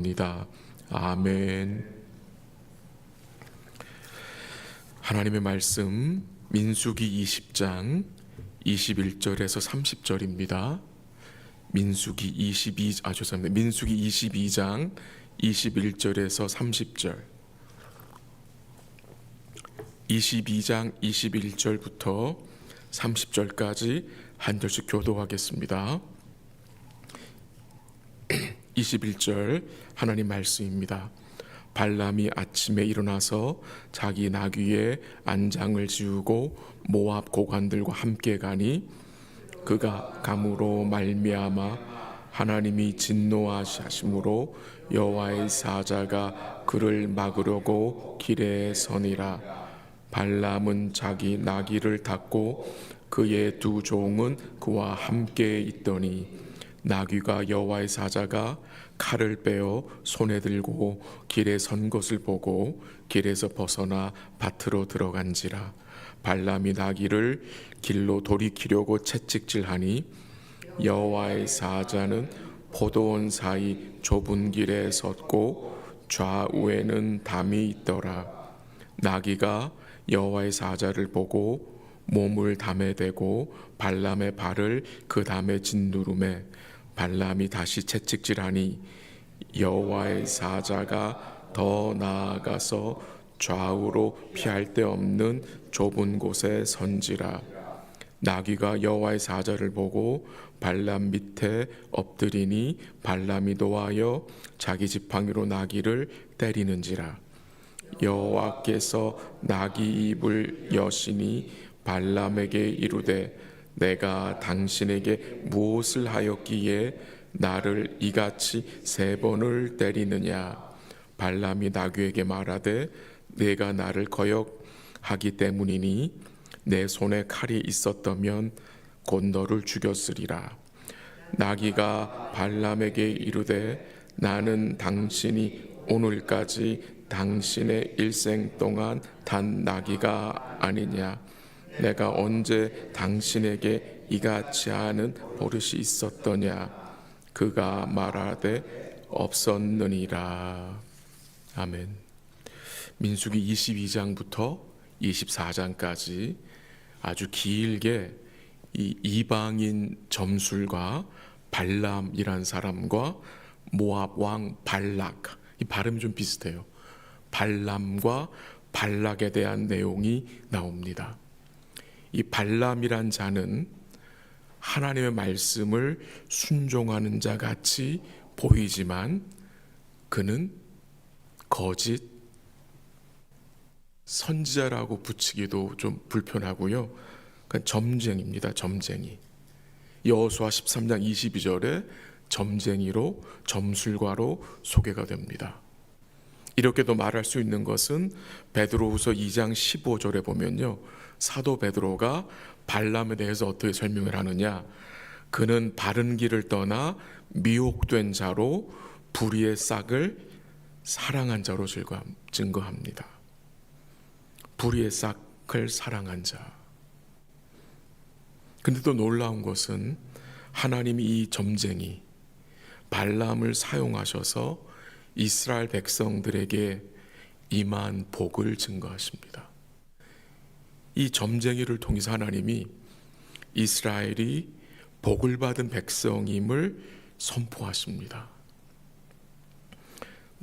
입니다. 아멘. 하나님의 말씀 민수기 20장 21절에서 30절입니다. 민수기 22 아 죄송합니다. 민수기 22장 21절에서 30절. 22장 21절부터 30절까지 한 절씩 교도하겠습니다. 21절 하나님 말씀입니다. 발람이 아침에 일어나서 자기 나귀에 안장을 지우고 모압 고관들과 함께 가니 그가 감으로 말미암아 하나님이 진노하심으로 여호와의 사자가 그를 막으려고 길에 서니라 발람은 자기 나귀를 탔고 그의 두 종은 그와 함께 있더니 나귀가 여호와의 사자가 칼을 빼어 손에 들고 길에 선 것을 보고 길에서 벗어나 밭으로 들어간지라. 발람이 나귀를 길로 돌이키려고 채찍질하니 여호와의 사자는 포도원 사이 좁은 길에 섰고 좌우에는 담이 있더라. 나귀가 여호와의 사자를 보고 몸을 담에 대고 발람의 발을 그 담에 짓누름에 발람이 다시 채찍질하니 여호와의 사자가 더 나아가서 좌우로 피할 데 없는 좁은 곳에 선지라. 나귀가 여호와의 사자를 보고 발람 밑에 엎드리니 발람이 도하여 자기 지팡이로 나귀를 때리는지라. 여호와께서 나귀 입을 여시니 발람에게 이르되 내가 당신에게 무엇을 하였기에 나를 이같이 세 번을 때리느냐? 발람이 나귀에게 말하되 내가 나를 거역하기 때문이니 내 손에 칼이 있었다면 곧 너를 죽였으리라. 나귀가 발람에게 이르되 나는 당신이 오늘까지 당신의 일생 동안 단 나귀가 아니냐 내가 언제 당신에게 이같이 하는 버릇이 있었더냐 그가 말하되 없었느니라 아멘 민수기 22장부터 24장까지 아주 길게 이 이방인 점술과 발람이란 사람과 모압 왕 발락 이 발음이 좀 비슷해요. 발람과 발락에 대한 내용이 나옵니다. 이 발람이란 자는 하나님의 말씀을 순종하는 자 같이 보이지만 그는 거짓 선지자라고 붙이기도 좀 불편하고요. 그러니까 점쟁입니다. 점쟁이. 여호수아 13장 22절에 점쟁이로 점술가로 소개가 됩니다. 이렇게도 말할 수 있는 것은 베드로후서 2장 15절에 보면요. 사도 베드로가 발람에 대해서 어떻게 설명을 하느냐? 그는 바른 길을 떠나 미혹된 자로 불의의 싹을 사랑한 자로 증거합니다. 불의의 싹을 사랑한 자. 근데 또 놀라운 것은 하나님이 이 점쟁이 발람을 사용하셔서 이스라엘 백성들에게 임한 복을 증거하십니다. 이 점쟁이를 통해서 하나님이 이스라엘이 복을 받은 백성임을 선포하십니다.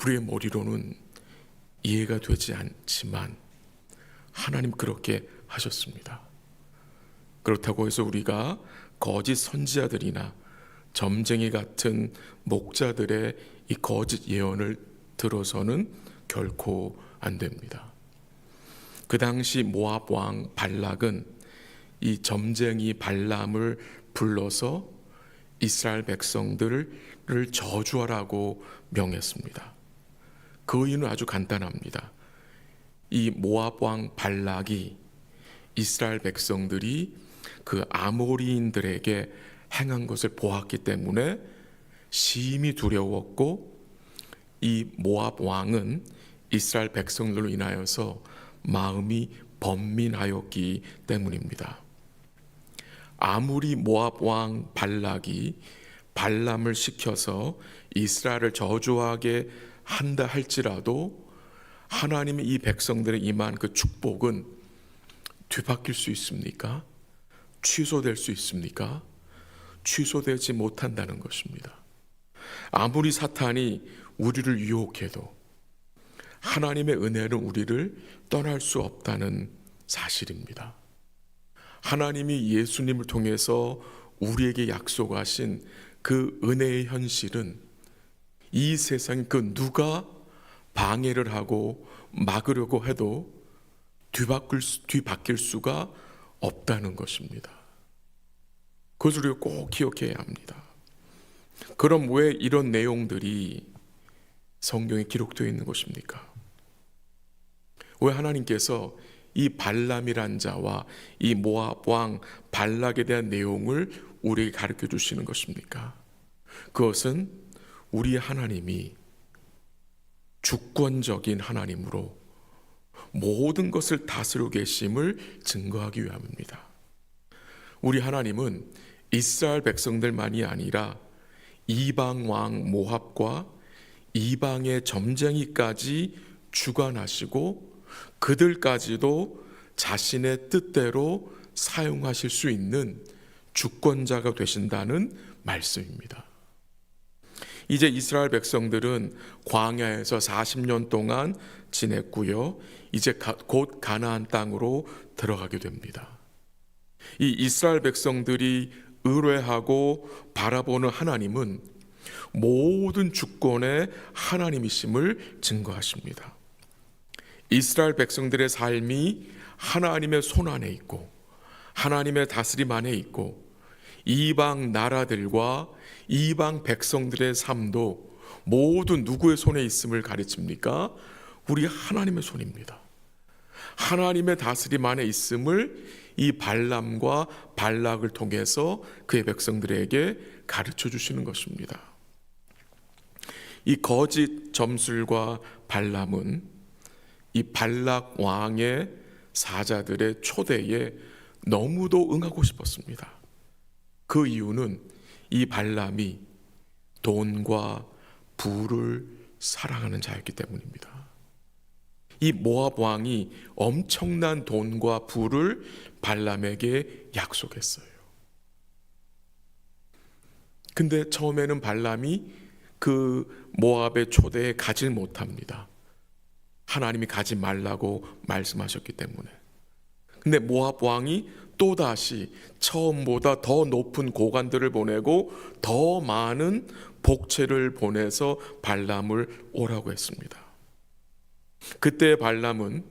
우리의 머리로는 이해가 되지 않지만 하나님 그렇게 하셨습니다. 그렇다고 해서 우리가 거짓 선지자들이나 점쟁이 같은 목자들의 이 거짓 예언을 들어서는 결코 안 됩니다. 그 당시 모압 왕 발락은 이 점쟁이 발람을 불러서 이스라엘 백성들을 저주하라고 명했습니다. 그 이유는 아주 간단합니다. 이 모압 왕 발락이 이스라엘 백성들이 그 아모리인들에게 행한 것을 보았기 때문에 심히 두려웠고 이 모압 왕은 이스라엘 백성들로 인하여서 마음이 번민하였기 때문입니다. 아무리 모압 왕 발락이 발람을 시켜서 이스라엘을 저주하게 한다 할지라도 하나님이 이 백성들의 임한 그 축복은 뒤바뀔 수 있습니까? 취소될 수 있습니까? 취소되지 못한다는 것입니다. 아무리 사탄이 우리를 유혹해도 하나님의 은혜는 우리를 떠날 수 없다는 사실입니다. 하나님이 예수님을 통해서 우리에게 약속하신 그 은혜의 현실은 이 세상 그 누가 방해를 하고 막으려고 해도 뒤바뀔, 수, 뒤바뀔 수가 없다는 것입니다. 그것을 우리가 꼭 기억해야 합니다. 그럼 왜 이런 내용들이 성경에 기록되어 있는 것입니까? 왜 하나님께서 이 발람이란 자와 이 모압 왕 발락에 대한 내용을 우리에게 가르쳐 주시는 것입니까? 그것은 우리 하나님이 주권적인 하나님으로 모든 것을 다스리고 계심을 증거하기 위함입니다. 우리 하나님은 이스라엘 백성들만이 아니라 이방 왕 모압과 이방의 점쟁이까지 주관하시고 그들까지도 자신의 뜻대로 사용하실 수 있는 주권자가 되신다는 말씀입니다. 이제 이스라엘 백성들은 광야에서 40년 동안 지냈고요. 이제 곧 가나안 땅으로 들어가게 됩니다. 이 이스라엘 백성들이 의뢰하고 바라보는 하나님은 모든 주권의 하나님이심을 증거하십니다. 이스라엘 백성들의 삶이 하나님의 손 안에 있고 하나님의 다스림 안에 있고 이방 나라들과 이방 백성들의 삶도 모두 누구의 손에 있음을 가르칩니까? 우리 하나님의 손입니다. 하나님의 다스림 안에 있음을 이 발람과 발락을 통해서 그의 백성들에게 가르쳐 주시는 것입니다. 이 거짓 점술과 발람은 이 발락 왕의 사자들의 초대에 너무도 응하고 싶었습니다. 그 이유는 이 발람이 돈과 부를 사랑하는 자였기 때문입니다. 이 모압 왕이 엄청난 돈과 부를 발람에게 약속했어요. 근데 처음에는 발람이 그 모압의 초대에 가질 못합니다. 하나님이 가지 말라고 말씀하셨기 때문에. 근데 모압 왕이 또다시 처음보다 더 높은 고관들을 보내고 더 많은 복채를 보내서 발람을 오라고 했습니다. 그때 발람은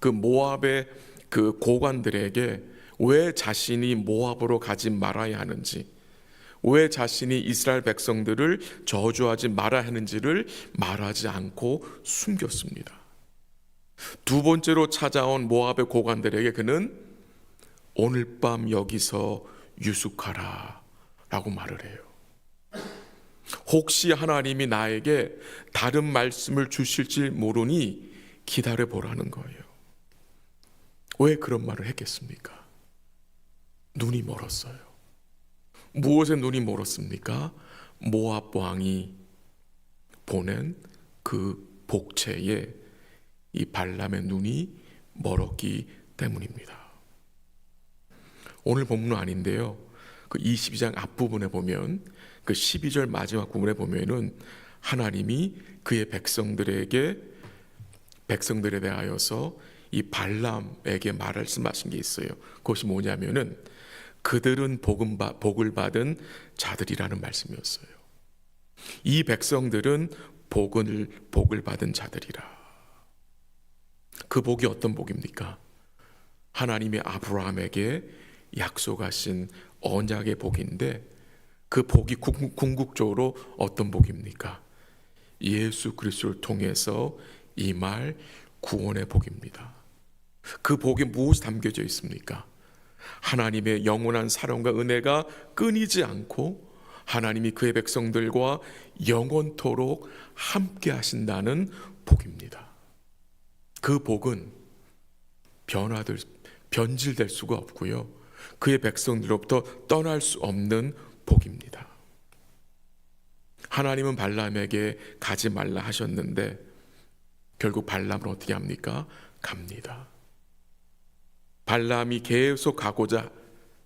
그 모압의 그 고관들에게 왜 자신이 모압으로 가지 말아야 하는지, 왜 자신이 이스라엘 백성들을 저주하지 말아야 하는지를 말하지 않고 숨겼습니다. 두 번째로 찾아온 모압의 고관들에게 그는 오늘 밤 여기서 유숙하라 라고 말을 해요. 혹시 하나님이 나에게 다른 말씀을 주실지 모르니 기다려 보라는 거예요. 왜 그런 말을 했겠습니까? 눈이 멀었어요. 무엇에 눈이 멀었습니까? 모압 왕이 보낸 그 복채에 이 발람의 눈이 멀었기 때문입니다. 오늘 본문은 아닌데요. 그 22장 앞부분에 보면 그 12절 마지막 부분에 보면은 하나님이 그의 백성들에게 백성들에 대하여서 이 발람에게 말씀하신 게 있어요. 그것이 뭐냐면은 그들은 복음 복을 받은 자들이라는 말씀이었어요. 이 백성들은 복을 복을 받은 자들이라. 그 복이 어떤 복입니까? 하나님이 아브라함에게 약속하신 언약의 복인데 그 복이 궁극적으로 어떤 복입니까? 예수 그리스도를 통해서 이 말 구원의 복입니다. 그 복에 무엇이 담겨져 있습니까? 하나님의 영원한 사랑과 은혜가 끊이지 않고 하나님이 그의 백성들과 영원토록 함께 하신다는 복입니다. 그 복은 변화될 변질될 수가 없고요. 그의 백성들로부터 떠날 수 없는 복입니다. 하나님은 발람에게 가지 말라 하셨는데 결국 발람은 어떻게 합니까? 갑니다. 발람이 계속 가고자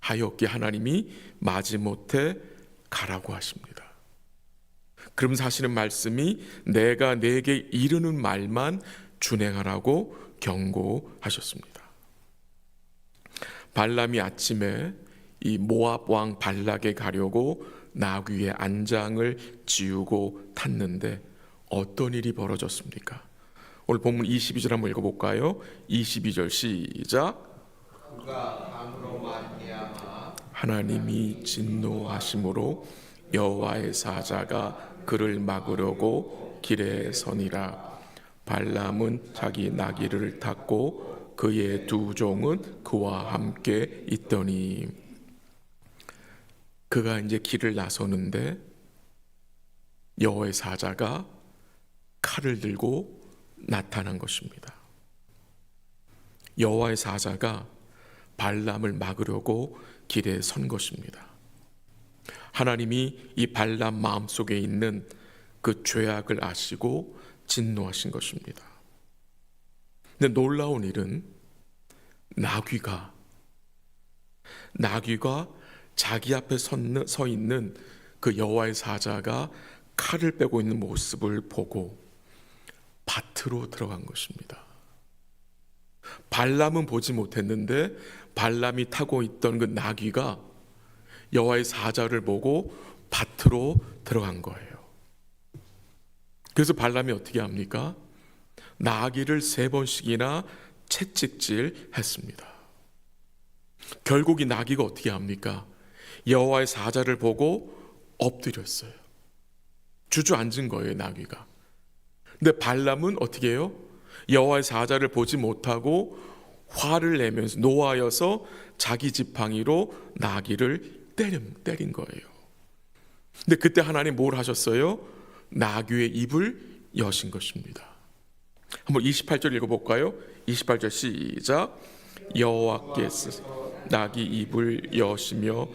하였기에 하나님이 마지못해 가라고 하십니다. 그럼 사실은 말씀이 내가 내게 이르는 말만 준행하라고 경고하셨습니다. 발람이 아침에 이 모압 왕 발락에 가려고 나귀의 안장을 지우고 탔는데 어떤 일이 벌어졌습니까? 오늘 본문 22절 한번 읽어볼까요? 22절 시작. 하나님이 진노하심으로 여호와의 사자가 그를 막으려고 길에 서니라. 발람은 자기 나귀를 탔고 그의 두 종은 그와 함께 있더니 그가 이제 길을 나서는데 여호와의 사자가 칼을 들고 나타난 것입니다. 여호와의 사자가 발람을 막으려고 길에 선 것입니다. 하나님이 이 발람 마음속에 있는 그 죄악을 아시고 진노하신 것입니다. 근데 놀라운 일은 나귀가 나귀가 자기 앞에 서 있는 그 여호와의 사자가 칼을 빼고 있는 모습을 보고 밭으로 들어간 것입니다. 발람은 보지 못했는데 발람이 타고 있던 그 나귀가 여호와의 사자를 보고 밭으로 들어간 거예요. 그래서 발람이 어떻게 합니까? 나귀를 세 번씩이나 채찍질 했습니다. 결국 이 나귀가 어떻게 합니까? 여호와의 사자를 보고 엎드렸어요. 주저앉은 거예요, 나귀가. 근데 발람은 어떻게 해요? 여호와의 사자를 보지 못하고 화를 내면서 노하여서 자기 지팡이로 나귀를 때린 거예요. 근데 그때 하나님 뭘 하셨어요? 나귀의 입을 여신 것입니다. 한번 28절 읽어볼까요? 28절 시작. 여호와께서 나귀 입을 여시며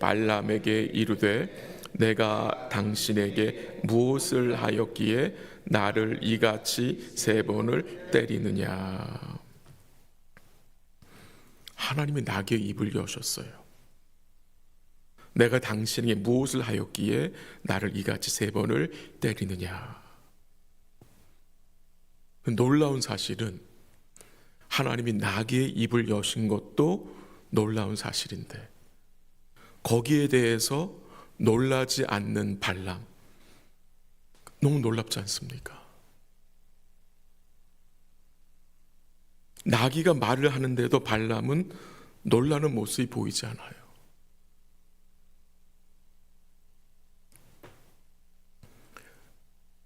발람에게 이르되 내가 당신에게 무엇을 하였기에 나를 이같이 세 번을 때리느냐. 하나님이 나귀의 입을 여셨어요. 내가 당신에게 무엇을 하였기에 나를 이같이 세 번을 때리느냐. 놀라운 사실은 하나님이 나귀의 입을 여신 것도 놀라운 사실인데 거기에 대해서 놀라지 않는 발람 너무 놀랍지 않습니까? 나귀가 말을 하는데도 발람은 놀라는 모습이 보이지 않아요.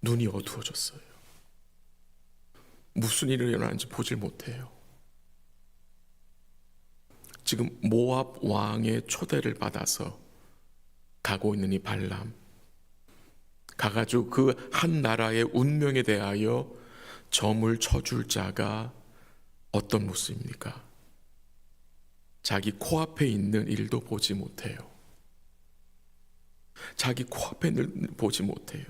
눈이 어두워졌어요. 무슨 일이 일어나는지 보질 못해요. 지금 모압 왕의 초대를 받아서 가고 있는 이 발람 가가지고 그 한 나라의 운명에 대하여 점을 쳐줄 자가 어떤 모습입니까? 자기 코앞에 있는 일도 보지 못해요. 자기 코앞에 늘 보지 못해요.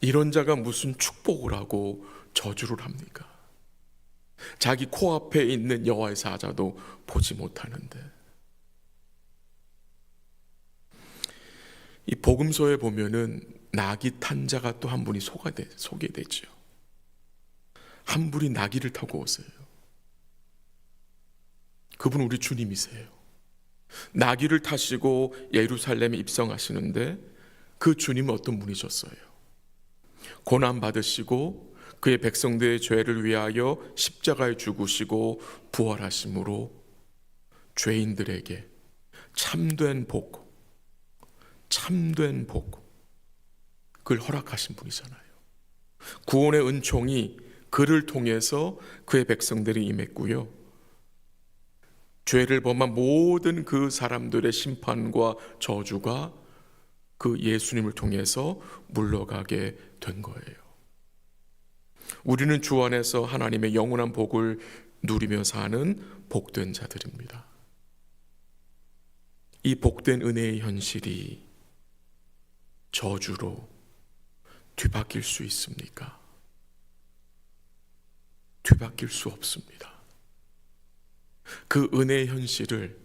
이런 자가 무슨 축복을 하고 저주를 합니까? 자기 코앞에 있는 여호와의 사자도 보지 못하는데 이 복음서에 보면은 나귀 탄 자가 또 한 분이 소개되, 소개되죠. 한 분이 나귀를 타고 오세요. 그분 우리 주님이세요. 나귀를 타시고 예루살렘에 입성하시는데 그 주님은 어떤 분이셨어요? 고난 받으시고 그의 백성들의 죄를 위하여 십자가에 죽으시고 부활하심으로 죄인들에게 참된 복, 참된 복, 그걸 허락하신 분이잖아요. 구원의 은총이 그를 통해서 그의 백성들이 임했고요. 죄를 범한 모든 그 사람들의 심판과 저주가 그 예수님을 통해서 물러가게 된 거예요. 우리는 주 안에서 하나님의 영원한 복을 누리며 사는 복된 자들입니다. 이 복된 은혜의 현실이 저주로 뒤바뀔 수 있습니까? 뒤바뀔 수 없습니다. 그 은혜의 현실을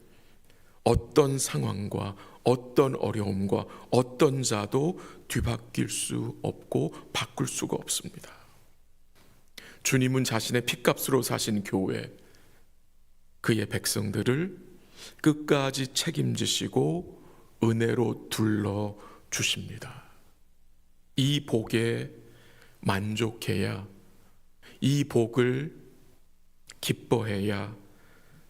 어떤 상황과 어떤 어려움과 어떤 자도 뒤바뀔 수 없고 바꿀 수가 없습니다. 주님은 자신의 핏값으로 사신 교회, 그의 백성들을 끝까지 책임지시고 은혜로 둘러 주십니다. 이 복에 만족해야 이 복을 기뻐해야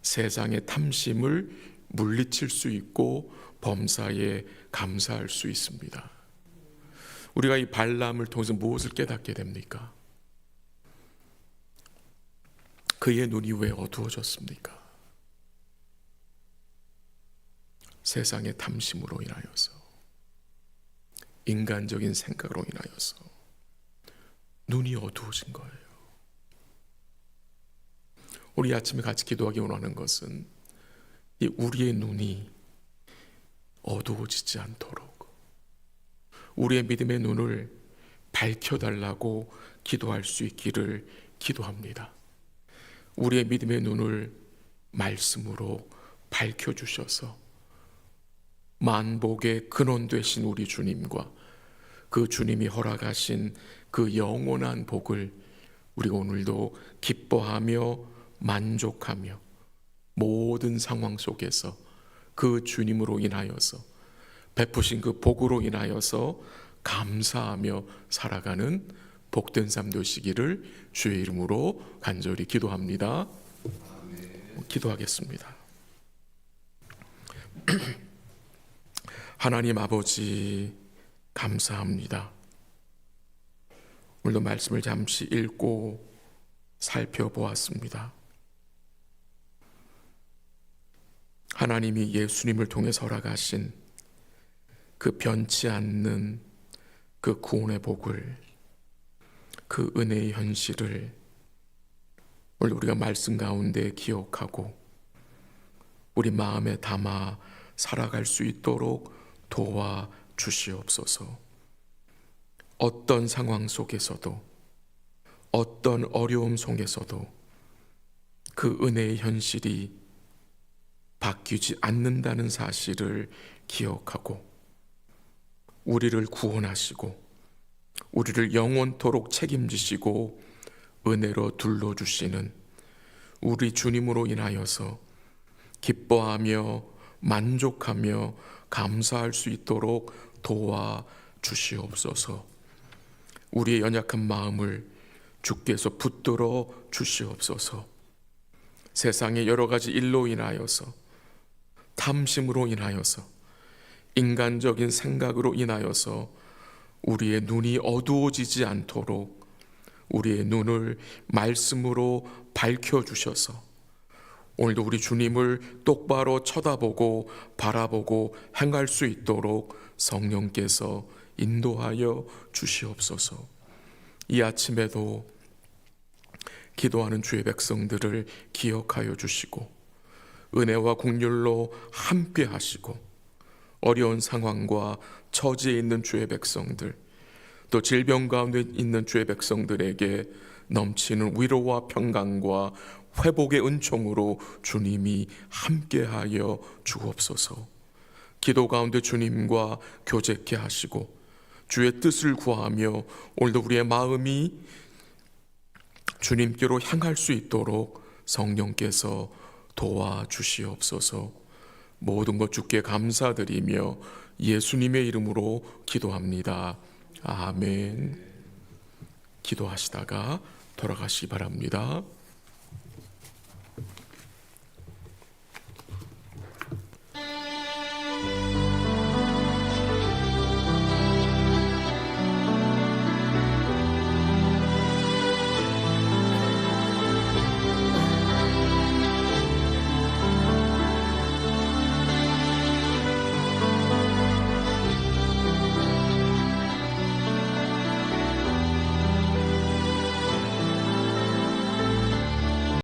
세상의 탐심을 물리칠 수 있고 범사에 감사할 수 있습니다. 우리가 이 발람을 통해서 무엇을 깨닫게 됩니까? 그의 눈이 왜 어두워졌습니까? 세상의 탐심으로 인하여서 인간적인 생각으로 인하여서 눈이 어두워진 거예요. 우리 아침에 같이 기도하기 원하는 것은 이 우리의 눈이 어두워지지 않도록 우리의 믿음의 눈을 밝혀달라고 기도할 수 있기를 기도합니다. 우리의 믿음의 눈을 말씀으로 밝혀주셔서 만복의 근원 되신 우리 주님과 그 주님이 허락하신 그 영원한 복을 우리가 오늘도 기뻐하며 만족하며 모든 상황 속에서 그 주님으로 인하여서 베푸신 그 복으로 인하여서 감사하며 살아가는 복된 삶 되시기를 주의 이름으로 간절히 기도합니다. 기도하겠습니다. 하나님 아버지 감사합니다. 오늘도 말씀을 잠시 읽고 살펴보았습니다. 하나님이 예수님을 통해 설하가신 그 변치 않는 그 구원의 복을 그 은혜의 현실을 오늘 우리가 말씀 가운데 기억하고 우리 마음에 담아 살아갈 수 있도록 도와 주시옵소서. 어떤 상황 속에서도 어떤 어려움 속에서도 그 은혜의 현실이 바뀌지 않는다는 사실을 기억하고 우리를 구원하시고 우리를 영원토록 책임지시고 은혜로 둘러주시는 우리 주님으로 인하여서 기뻐하며 만족하며 감사할 수 있도록 도와 주시옵소서. 우리의 연약한 마음을 주께서 붙들어 주시옵소서. 세상의 여러 가지 일로 인하여서 탐심으로 인하여서 인간적인 생각으로 인하여서 우리의 눈이 어두워지지 않도록 우리의 눈을 말씀으로 밝혀 주셔서 오늘도 우리 주님을 똑바로 쳐다보고 바라보고 행할 수 있도록 성령께서 인도하여 주시옵소서. 이 아침에도 기도하는 주의 백성들을 기억하여 주시고 은혜와 국률로 함께 하시고 어려운 상황과 처지에 있는 주의 백성들 또 질병 가운데 있는 주의 백성들에게 넘치는 위로와 평강과 회복의 은총으로 주님이 함께하여 주옵소서. 기도 가운데 주님과 교제케 하시고 주의 뜻을 구하며 오늘도 우리의 마음이 주님께로 향할 수 있도록 성령께서 도와 주시옵소서. 모든 것 주께 감사드리며 예수님의 이름으로 기도합니다. 아멘. 기도하시다가 돌아가시 바랍니다.